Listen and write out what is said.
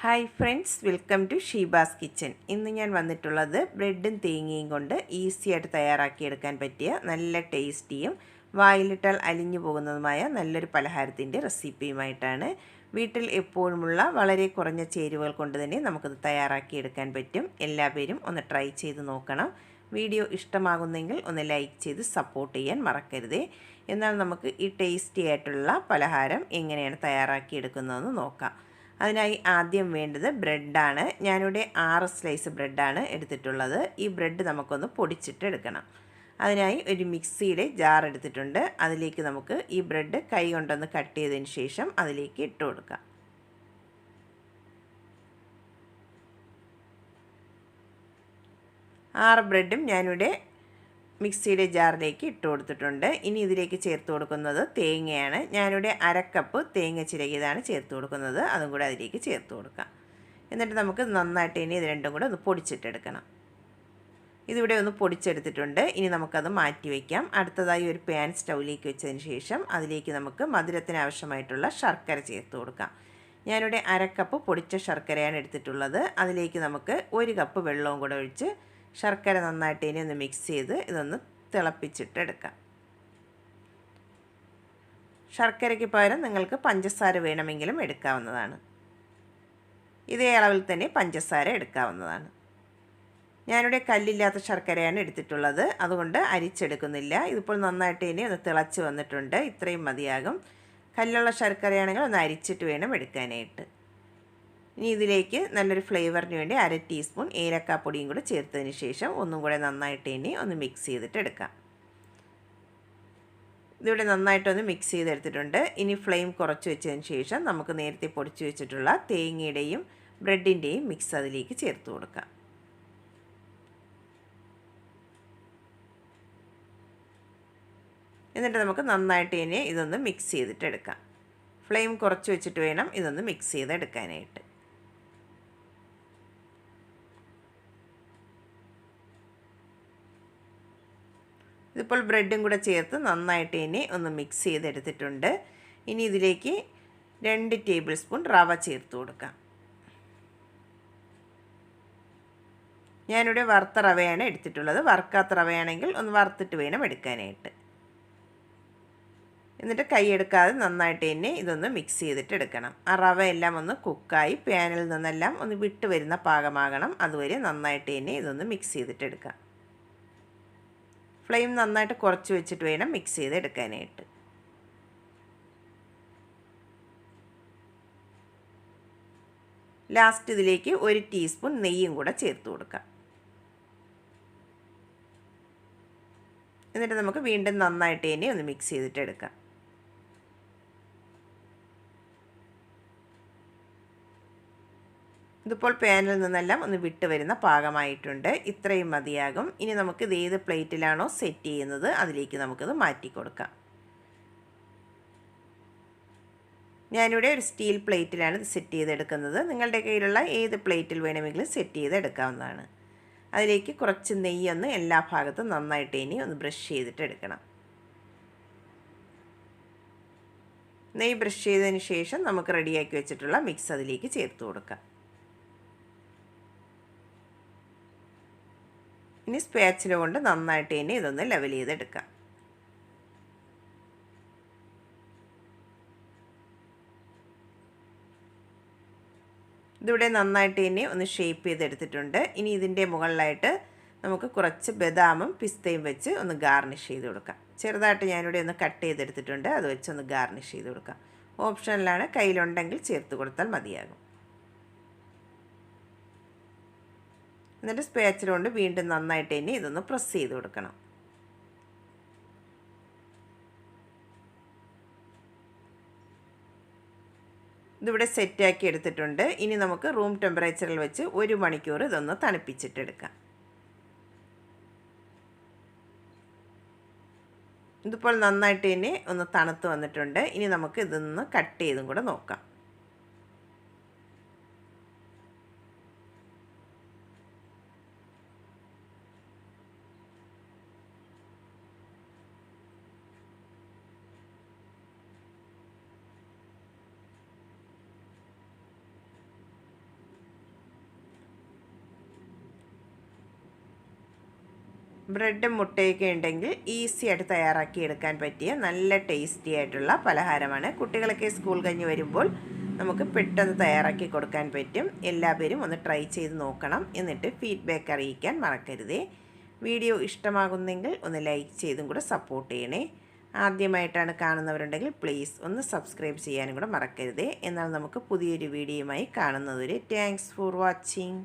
Hi friends welcome to Sheeba's kitchen ഇന്ന് ഞാൻ വന്നിട്ടുള്ളത് ബ്രെഡും തേങ്ങയും കൊണ്ട് ഈസി ആയിട്ട് തയ്യാറാക്കിയെടുക്കാൻ പറ്റിയ നല്ല ടേസ്റ്റിയും വായിലിട്ടാൽ അലിഞ്ഞു പോകുന്നതുമായ നല്ലൊരു പലഹാരത്തിന്റെ റെസിപ്പിയുമായിട്ടാണ് വീട്ടിൽ എപ്പോഴുമുള്ള വളരെ കുറഞ്ഞ ചേരുവകൾ കൊണ്ട് തന്നെ നമുക്കത് തയ്യാറാക്കിയെടുക്കാൻ പറ്റും. എല്ലാ പേരും ഒന്ന് ട്രൈ ചെയ്ത് നോക്കണം. വീഡിയോ ഇഷ്ടമാകുന്നെങ്കിൽ ഒന്ന് ലൈക്ക് ചെയ്ത് സപ്പോർട്ട് ചെയ്യാൻ മറക്കരുതേ. എന്നാൽ നമുക്ക് ഈ ടേസ്റ്റി ആയിട്ടുള്ള പലഹാരം എങ്ങനെയാണ് തയ്യാറാക്കിയെടുക്കുന്നതെന്ന് നോക്കാം. അതിനായി ആദ്യം വേണ്ടത് ബ്രെഡാണ്. ഞാനിവിടെ ആറ് സ്ലൈസ് ബ്രെഡാണ് എടുത്തിട്ടുള്ളത്. ഈ ബ്രെഡ് നമുക്കൊന്ന് പൊടിച്ചിട്ട് എടുക്കണം. അതിനായി ഒരു മിക്സിയുടെ ജാർ എടുത്തിട്ടുണ്ട്. അതിലേക്ക് നമുക്ക് ഈ ബ്രെഡ് കൈ കൊണ്ടൊന്ന് കട്ട് ചെയ്തതിന് ശേഷം അതിലേക്ക് ഇട്ട് കൊടുക്കാം. ആറ് ബ്രെഡും ഞാനിവിടെ മിക്സിയുടെ ജാറിലേക്ക് ഇട്ട് കൊടുത്തിട്ടുണ്ട്. ഇനി ഇതിലേക്ക് ചേർത്ത് കൊടുക്കുന്നത് തേങ്ങയാണ്. ഞാനിവിടെ അരക്കപ്പ് തേങ്ങ ചിരകിയതാണ് ചേർത്ത് കൊടുക്കുന്നത്. അതും കൂടെ അതിലേക്ക് ചേർത്ത് കൊടുക്കാം. എന്നിട്ട് നമുക്ക് നന്നായിട്ട് ഇനി ഇത് രണ്ടും കൂടെ ഒന്ന് പൊടിച്ചിട്ടെടുക്കണം. ഇതിവിടെ ഒന്ന് പൊടിച്ചെടുത്തിട്ടുണ്ട്. ഇനി നമുക്കത് മാറ്റി വയ്ക്കാം അടുത്തതായി ഒരു പാൻ സ്റ്റൗവിലേക്ക് വെച്ചതിന് ശേഷം അതിലേക്ക് നമുക്ക് മധുരത്തിന് ആവശ്യമായിട്ടുള്ള ശർക്കര ചേർത്ത് കൊടുക്കാം. ഞാനിവിടെ അരക്കപ്പ് പൊടിച്ച ശർക്കരയാണ് എടുത്തിട്ടുള്ളത്. അതിലേക്ക് നമുക്ക് ഒരു കപ്പ് വെള്ളവും കൂടെ ഒഴിച്ച് ശർക്കര നന്നായിട്ട് ഇനി ഒന്ന് മിക്സ് ചെയ്ത് ഇതൊന്ന് തിളപ്പിച്ചിട്ട് എടുക്കാം ശർക്കരയ്ക്ക് പകരം നിങ്ങൾക്ക് പഞ്ചസാര വേണമെങ്കിലും എടുക്കാവുന്നതാണ്. ഇതേ അളവിൽ തന്നെ പഞ്ചസാര എടുക്കാവുന്നതാണ്. ഞാനിവിടെ കല്ലില്ലാത്ത ശർക്കരയാണ് എടുത്തിട്ടുള്ളത്. അതുകൊണ്ട് അരിച്ചെടുക്കുന്നില്ല. ഇതിപ്പോൾ നന്നായിട്ട് ഇനി ഒന്ന് തിളച്ച് വന്നിട്ടുണ്ട്. ഇത്രയും മതിയാകും. കല്ലുള്ള ശർക്കരയാണെങ്കിൽ ഒന്ന് അരിച്ചിട്ട് വേണം എടുക്കാനായിട്ട്. ഇനി ഇതിലേക്ക് നല്ലൊരു ഫ്ലേവറിന് വേണ്ടി അര ടീസ്പൂൺ ഏലക്കാപ്പൊടിയും കൂടെ ചേർത്തതിന് ശേഷം ഒന്നും കൂടെ നന്നായിട്ട് ഇനി ഒന്ന് മിക്സ് ചെയ്തിട്ട് എടുക്കാം. ഇതിവിടെ നന്നായിട്ടൊന്ന് മിക്സ് ചെയ്തെടുത്തിട്ടുണ്ട്. ഇനി ഫ്ലെയിം കുറച്ച് വെച്ചതിന് ശേഷം നമുക്ക് നേരത്തെ പൊടിച്ചു വെച്ചിട്ടുള്ള തേങ്ങയുടെയും ബ്രെഡിന്റെയും മിക്സ് അതിലേക്ക് ചേർത്ത് കൊടുക്കാം. എന്നിട്ട് നമുക്ക് നന്നായിട്ട് ഇനി ഇതൊന്ന് മിക്സ് ചെയ്തിട്ട് എടുക്കാം. ഫ്ലെയിം കുറച്ച് വെച്ചിട്ട് വേണം ഇതൊന്ന് മിക്സ് ചെയ്തെടുക്കാനായിട്ട്. ഇതിപ്പോൾ ബ്രെഡും കൂടെ ചേർത്ത് നന്നായിട്ട് ഇനി ഒന്ന് മിക്സ് ചെയ്തെടുത്തിട്ടുണ്ട്. ഇനി ഇതിലേക്ക് രണ്ട് ടേബിൾ സ്പൂൺ റവ ചേർത്ത് കൊടുക്കാം. ഞാനിവിടെ വറുത്ത റവയാണ് എടുത്തിട്ടുള്ളത്. വറുക്കാത്ത റവയാണെങ്കിൽ ഒന്ന് വറുത്തിട്ട് വേണം എടുക്കാനായിട്ട്. എന്നിട്ട് കൈയെടുക്കാതെ നന്നായിട്ട് തന്നെ ഇതൊന്ന് മിക്സ് ചെയ്തിട്ട് എടുക്കണം. ആ റവ എല്ലാം ഒന്ന് കുക്കായി പാനിൽ നിന്നെല്ലാം ഒന്ന് വിട്ട് വരുന്ന പാകമാകണം. അതുവരെ നന്നായിട്ട് തന്നെ ഇതൊന്ന് മിക്സ് ചെയ്തിട്ട് എടുക്കാം. ഫ്ലെയിം നന്നായിട്ട് കുറച്ച് വെച്ചിട്ട് വേണം മിക്സ് ചെയ്തെടുക്കാനായിട്ട്. ലാസ്റ്റ് ഇതിലേക്ക് ഒരു ടീസ്പൂൺ നെയ്യും കൂടെ ചേർത്ത് കൊടുക്കാം. എന്നിട്ട് നമുക്ക് വീണ്ടും നന്നായിട്ട് തന്നെ ഒന്ന് മിക്സ് ചെയ്തിട്ട് എടുക്കാം ഇതിപ്പോൾ പാനിൽ നിന്നെല്ലാം ഒന്ന് വിട്ട് വരുന്ന പാകമായിട്ടുണ്ട്. ഇത്രയും മതിയാകും. ഇനി നമുക്ക് ഇത് ഏത് പ്ലേറ്റിലാണോ സെറ്റ് ചെയ്യുന്നത് അതിലേക്ക് നമുക്കത് മാറ്റി കൊടുക്കാം. ഞാനിവിടെ ഒരു സ്റ്റീൽ പ്ലേറ്റിലാണ് ഇത് സെറ്റ് ചെയ്തെടുക്കുന്നത്. നിങ്ങളുടെ കയ്യിലുള്ള ഏത് പ്ലേറ്റിൽ വേണമെങ്കിലും സെറ്റ് ചെയ്തെടുക്കാവുന്നതാണ്. അതിലേക്ക് കുറച്ച് നെയ്യൊന്ന് എല്ലാ ഭാഗത്തും നന്നായിട്ട് ഇനി ഒന്ന് ബ്രഷ് ചെയ്തിട്ട് എടുക്കണം. നെയ്യ് ബ്രഷ് ചെയ്തതിന് ശേഷം നമുക്ക് റെഡിയാക്കി വെച്ചിട്ടുള്ള മിക്സ് അതിലേക്ക് ചേർത്ത് കൊടുക്കാം. ഇനി സ്പാച്ചില കൊണ്ട് നന്നായിട്ട് ഇനി ഇതൊന്ന് ലെവൽ ചെയ്തെടുക്കാം. ഇതിവിടെ നന്നായിട്ട് ഇനി ഒന്ന് ഷേപ്പ് ചെയ്തെടുത്തിട്ടുണ്ട്. ഇനി ഇതിന്റെ മുകളിലായിട്ട് നമുക്ക് കുറച്ച് ബദാമും പിസ്തയും വെച്ച് ഒന്ന് ഗാർണിഷ് ചെയ്ത് കൊടുക്കാം. ചെറുതായിട്ട് ഞാനിവിടെ ഒന്ന് കട്ട് ചെയ്തെടുത്തിട്ടുണ്ട്. അത് വെച്ച് ഒന്ന് ഗാർണിഷ് ചെയ്ത് കൊടുക്കാം. ഓപ്ഷനിലാണ് കയ്യിലുണ്ടെങ്കിൽ ചേർത്ത് കൊടുത്താൽ മതിയാകും. എന്നിട്ട് സ്പേച്ചർ കൊണ്ട് വീണ്ടും നന്നായിട്ട് തന്നെ ഇതൊന്ന് പ്രസ് ചെയ്ത് കൊടുക്കണം. ഇതിവിടെ സെറ്റാക്കി എടുത്തിട്ടുണ്ട്. ഇനി നമുക്ക് റൂം ടെമ്പറേച്ചറിൽ വെച്ച് ഒരു മണിക്കൂർ ഇതൊന്ന് തണുപ്പിച്ചിട്ടെടുക്കാം. ഇതിപ്പോൾ നന്നായിട്ട് തന്നെ ഒന്ന് തണുത്ത് വന്നിട്ടുണ്ട്. ഇനി നമുക്ക് ഇതൊന്ന് കട്ട് ചെയ്തും കൂടെ നോക്കാം. ബ്രെഡും മുട്ടയൊക്കെ ഉണ്ടെങ്കിൽ ഈസി ആയിട്ട് തയ്യാറാക്കി എടുക്കാൻ പറ്റിയ നല്ല ടേസ്റ്റി ആയിട്ടുള്ള പലഹാരമാണ്. കുട്ടികളൊക്കെ സ്കൂൾ കഴിഞ്ഞ് വരുമ്പോൾ നമുക്ക് പെട്ടെന്ന് തയ്യാറാക്കി കൊടുക്കാൻ പറ്റും. എല്ലാവരും ഒന്ന് ട്രൈ ചെയ്ത് നോക്കണം എന്നിട്ട് ഫീഡ്ബാക്ക് അറിയിക്കാൻ മറക്കരുതേ. വീഡിയോ ഇഷ്ടമാകുന്നെങ്കിൽ ഒന്ന് ലൈക്ക് ചെയ്തും കൂടെ സപ്പോർട്ട് ചെയ്യണേ. ആദ്യമായിട്ടാണ് കാണുന്നവരുണ്ടെങ്കിൽ പ്ലീസ് ഒന്ന് സബ്സ്ക്രൈബ് ചെയ്യാനും കൂടെ മറക്കരുതേ. എന്നാൽ നമുക്ക് പുതിയൊരു വീഡിയോയുമായി കാണുന്നതുവരെ താങ്ക്സ് ഫോർ വാച്ചിങ്